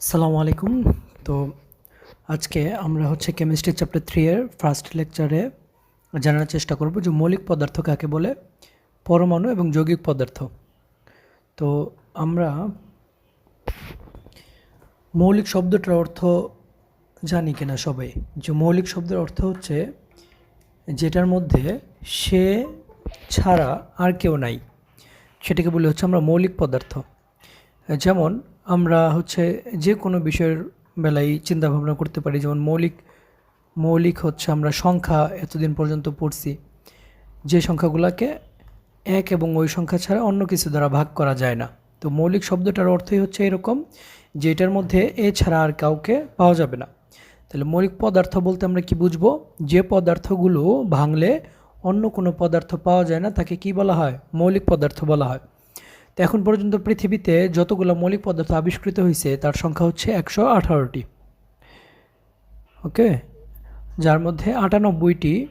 সালামু আলাইকুম। তো আজকে আমরা হচ্ছে কেমিস্ট্রি চ্যাপ্টার থ্রি এর ফার্স্ট লেকচারে জানার চেষ্টা করব যে মৌলিক পদার্থ কাকে বলে, পরমাণু এবং যৌগিক পদার্থ। তো আমরা মৌলিক শব্দটার অর্থ জানি কিনা সবাই? যে মৌলিক শব্দের অর্থ হচ্ছে যেটার মধ্যে সে ছাড়া আর কেউ নাই। সেটাকে বলে হচ্ছে আমরা মৌলিক পদার্থ। যেমন আমরা হচ্ছে যে কোনো বিষয়ের বেলায় চিন্তা ভাবনা করতে পারি, যেমন মৌলিক মৌলিক হচ্ছে আমরা সংখ্যা এতদিন পর্যন্ত পড়ছি। যে সংখ্যাগুলোকে এক এবং ওই সংখ্যা ছাড়া অন্য কিছু দ্বারা ভাগ করা যায় না। তো মৌলিক শব্দটার অর্থই হচ্ছে এরকম যে এটার মধ্যে এ ছাড়া আর কাউকে পাওয়া যাবে না। তাহলে মৌলিক পদার্থ বলতে আমরা কি বুঝব? যে পদার্থগুলো ভাঙলে অন্য কোনো পদার্থ পাওয়া যায় না, তাকে কি বলা হয়? মৌলিক পদার্থ বলা হয়। তো এখন পর্যন্ত পৃথিবীতে যতগুলো মৌলিক পদার্থ আবিষ্কৃত হয়েছে, তার সংখ্যা হচ্ছে একশো আঠারোটি। ওকে? যার মধ্যে আটানব্বইটি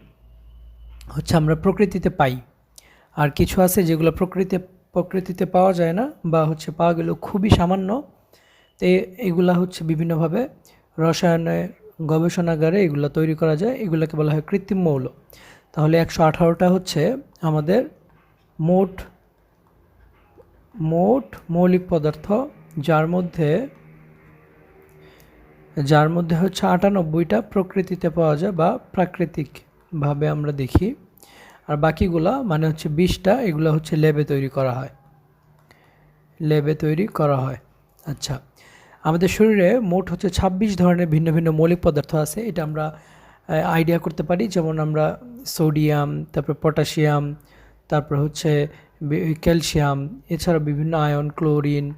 হচ্ছে আমরা প্রকৃতিতে পাই। আর কিছু আছে যেগুলো প্রকৃতি, প্রকৃতিতে পাওয়া যায় না বা হচ্ছে পাওয়া গেলেও খুবই সামান্য। তো এগুলা হচ্ছে বিভিন্নভাবে রসায়নের গবেষণাগারে এগুলো তৈরি করা যায়। এগুলোকে বলা হয় কৃত্রিম মৌল। তাহলে একশো আঠারোটা হচ্ছে আমাদের মোট মোট মৌলিক পদার্থ, যার মধ্যে যার মধ্যে হচ্ছে আটানব্বইটা প্রকৃতিতে পাওয়া যায় বা প্রাকৃতিকভাবে আমরা দেখি। আর বাকিগুলা মানে হচ্ছে বিশটা, এগুলো হচ্ছে ল্যাবে তৈরি করা হয়। ল্যাবে তৈরি করা হয়। আচ্ছা আমাদের শরীরে মোট হচ্ছে ছাব্বিশ ধরনের ভিন্ন ভিন্ন মৌলিক পদার্থ আছে। এটা আমরা আইডিয়া করতে পারি। যেমন আমরা সোডিয়াম তারপর পটাশিয়াম তারপর হচ্ছে ক্যালসিয়াম এছাড়া বিভিন্ন আয়ন, ক্লোরিন,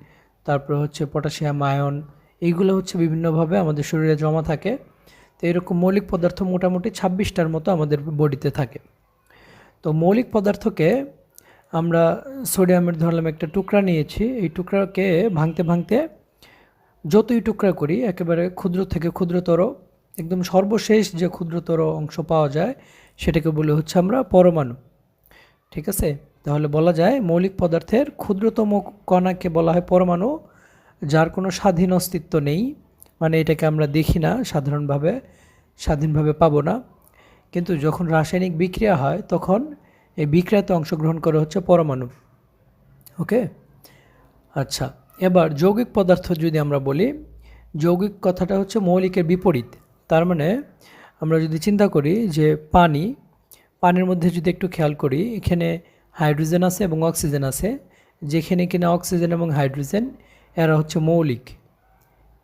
তারপর হচ্ছে পটাশিয়াম, আয়ন, এইগুলো হচ্ছে বিভিন্নভাবে আমাদের শরীরে জমা থাকে। তো এরকম মৌলিক পদার্থ মোটামুটি ছাব্বিশটার মতো আমাদের বডিতে থাকে। তো মৌলিক পদার্থকে আমরা সোডিয়ামের ধরলাম একটা টুকরা নিয়েছি। এই টুকরাকে ভাঙতে ভাঙতে যতই টুকরা করি, একেবারে ক্ষুদ্র থেকে ক্ষুদ্রতর, একদম সর্বশেষ যে ক্ষুদ্রতর অংশ পাওয়া যায়, সেটাকে বলে হচ্ছে আমরা পরমাণু। ঠিক আছে? তাহলে বলা যায় মৌলিক পদার্থের ক্ষুদ্রতম কণাকে বলা হয় পরমাণু, যার কোনো স্বাধীন অস্তিত্ব নেই। মানে এটাকে আমরা দেখি না, সাধারণভাবে, স্বাধীনভাবে পাবো না। কিন্তু যখন রাসায়নিক বিক্রিয়া হয়, তখন এই বিক্রিয়াতে অংশগ্রহণ করে হচ্ছে পরমাণু। ওকে? আচ্ছা এবার যৌগিক পদার্থ যদি আমরা বলি, যৌগিক কথাটা হচ্ছে মৌলিকের বিপরীত। তার মানে আমরা যদি চিন্তা করি যে পানি, পানির মধ্যে যদি একটু খেয়াল করি, এখানে হাইড্রোজেন আছে এবং অক্সিজেন আছে। যেখানে কিনা অক্সিজেন এবং হাইড্রোজেন, এরা হচ্ছে মৌলিক।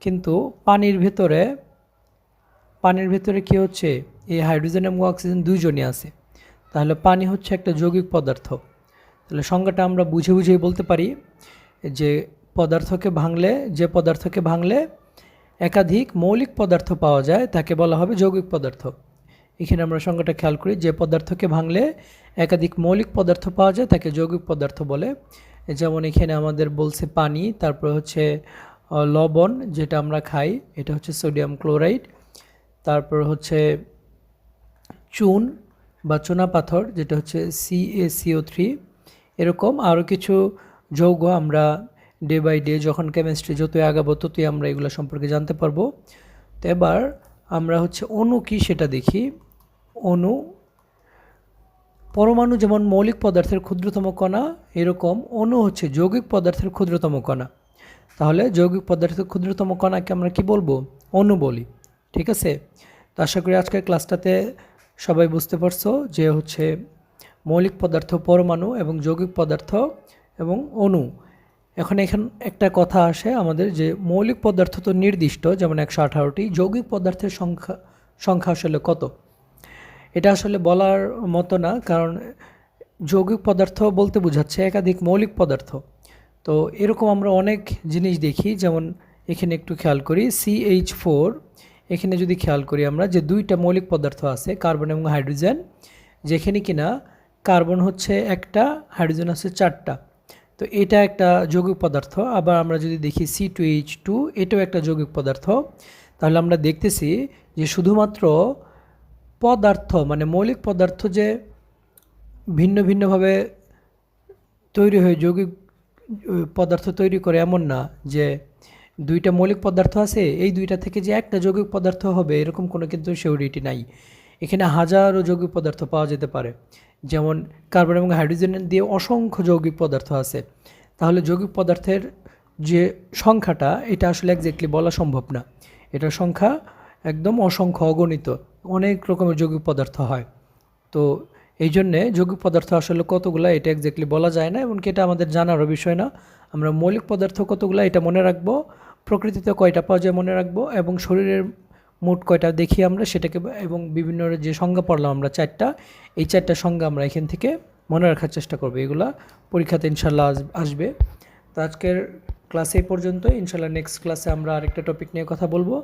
কিন্তু পানির ভেতরে পানির ভেতরে কি হচ্ছে? এই হাইড্রোজেন এবং অক্সিজেন দুইজনই আছে। তাহলে পানি হচ্ছে একটা যৌগিক পদার্থ। তাহলে সংজ্ঞাটা আমরা বুঝে বুঝেই বলতে পারি যে পদার্থকে ভাঙলে, যে পদার্থকে ভাঙলে একাধিক মৌলিক পদার্থ পাওয়া যায়, তাকে বলা হবে যৌগিক পদার্থ। এখানে আমরা সংজ্ঞাটা খেয়াল করি, যে পদার্থকে ভাঙলে একাধিক মৌলিক পদার্থ পাওয়া যায়, তাকে যৌগিক পদার্থ বলে। যেমন এখানে আমাদের বলছে পানি, তারপর হচ্ছে লবণ যেটা আমরা খাই, এটা হচ্ছে সোডিয়াম ক্লোরাইড। তারপর হচ্ছে চুন বা চুনা পাথর, যেটা হচ্ছে সিএসিও থ্রি এরকম আরও কিছু যৌগ আমরা ডে বাই ডে যখন কেমিস্ট্রি যতই আগাবো, ততই আমরা এগুলো সম্পর্কে জানতে পারব। তো এবার আমরা হচ্ছে অণু কি সেটা দেখি। অণু পরমাণু যেমন মৌলিক পদার্থের ক্ষুদ্রতম কণা, এরকম অণু হচ্ছে যৌগিক পদার্থের ক্ষুদ্রতম কণা। তাহলে যৌগিক পদার্থের ক্ষুদ্রতম কণাকে আমরা কি বলব? অণু বলি। ঠিক আছে? তো আশা করি আজকের ক্লাসটাতে সবাই বুঝতে পারছ যে হচ্ছে মৌলিক পদার্থ পরমাণু এবং যৌগিক পদার্থ এবং অণু এখন এখান একটা কথা আসে আমাদের যে মৌলিক পদার্থ তো নির্দিষ্ট, যেমন একশো আঠারোটি, যৌগিক পদার্থের সংখ্যা সংখ্যা আসলে কত? এটা আসলে বলার মতো না, কারণ যৌগিক পদার্থ বলতে বোঝাচ্ছে একাধিক মৌলিক পদার্থ। তো এরকম আমরা অনেক জিনিস দেখি, যেমন এখানে একটু খেয়াল করি সিএইচ ফোর এখানে যদি খেয়াল করি আমরা যে দুইটা মৌলিক পদার্থ আছে, কার্বন এবং হাইড্রোজেন, যেখানে কিনা কার্বন হচ্ছে একটা, হাইড্রোজেন হচ্ছে চারটা। তো এটা একটা যৌগিক পদার্থ। আবার আমরা যদি দেখি সি টু এইচ টু এটাও একটা যৌগিক পদার্থ। তাহলে আমরা দেখতেছি যে শুধুমাত্র পদার্থ মানে মৌলিক পদার্থ যে ভিন্ন ভিন্নভাবে তৈরি হয়ে যৌগিক পদার্থ তৈরি করে এমন না যে দুইটা মৌলিক পদার্থ আছে, এই দুইটা থেকে যে একটা যৌগিক পদার্থ হবে এরকম কোনো কিন্তু সিউরিটি নাই। এখানে হাজারো যৌগিক পদার্থ পাওয়া যেতে পারে, যেমন কার্বন এবং হাইড্রোজেন দিয়ে অসংখ্য যৌগিক পদার্থ আছে। তাহলে যৌগিক পদার্থের যে সংখ্যাটা, এটা আসলে একজ্যাক্টলি বলা সম্ভব না। এটার সংখ্যা একদম অসংখ্য অগণিত, অনেক রকমের যৌগিক পদার্থ হয়। তো এই জন্যে যৌগিক পদার্থ আসলে কতগুলো এটা একজ্যাক্টলি বলা যায় না, এমনকি এটা আমাদের জানারও বিষয় না। আমরা মৌলিক পদার্থ কতগুলো এটা মনে রাখব, প্রকৃতিতে কয়টা পাওয়া যায় মনে রাখব, এবং শরীরের মোট কয়টা দেখি আমরা সেটাকে, এবং বিভিন্ন যে সংজ্ঞা পড়লাম আমরা চারটা, এই চারটা সংজ্ঞা আমরা এখান থেকে মনে রাখার চেষ্টা করব। এগুলা পরীক্ষাতে ইনশাল্লাহ আস- আসবে। তো আজকের ক্লাস এই পর্যন্ত ইনশাল্লাহ নেক্সট ক্লাসে আমরা আরেকটা টপিক নিয়ে কথা বলব।